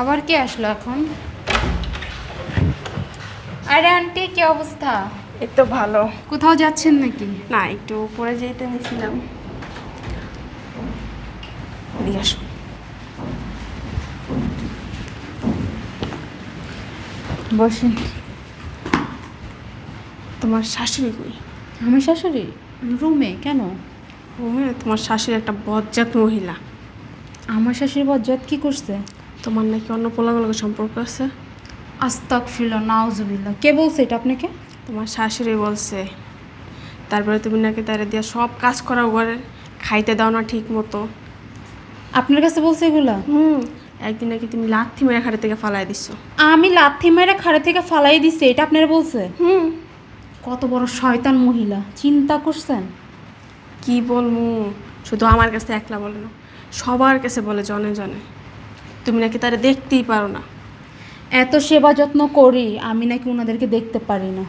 আবার কে আসলো এখন? আরে আন্টি কি অবস্থা? এই তো ভালো। কোথাও যাচ্ছেন নাকি? না একটু পরে যেতে নিয়েছিলাম এদিকে আসো। বসেন তোমার শাশুড়ি কই? আমি শাশুড়ি? রুমে কেন? রুমে? তোমার শাশুড়ি একটা বজ্জাত মহিলা। আমার শাশুড়ি বজ্জাত কি করছে? তোমার নাকি অন্য পোলাগুলোকে সম্পর্ক আছে? আস্তাক ফিল নাউজুবিল্লা কে বলছে এটা আপনাকে? তোমার শাশুড়ি বলছে। তারপরে তুমি নাকি তারা দিয়া সব কাজ করা ঘরে খাইতে দাও না ঠিক মতো আপনার কাছে বলছে এগুলা? হুম একদিন নাকি তুমি লাথি মেরে খাড়ি থেকে ফালাই দিছো। আমি লাথি মেরে খাড়ে থেকে ফালাই দিছি এটা আপনারা বলছে? হুম। কত বড় শয়তান মহিলা চিন্তা করছেন? কি বলব শুধু আমার কাছে একলা বলে না সবার কাছে বলে জনে জনে। তুমি নাকি তারা দেখতেই পারো না। এত সেবা যত্ন করি, আমি নাকি ওনাদেরকে দেখতে পারি না।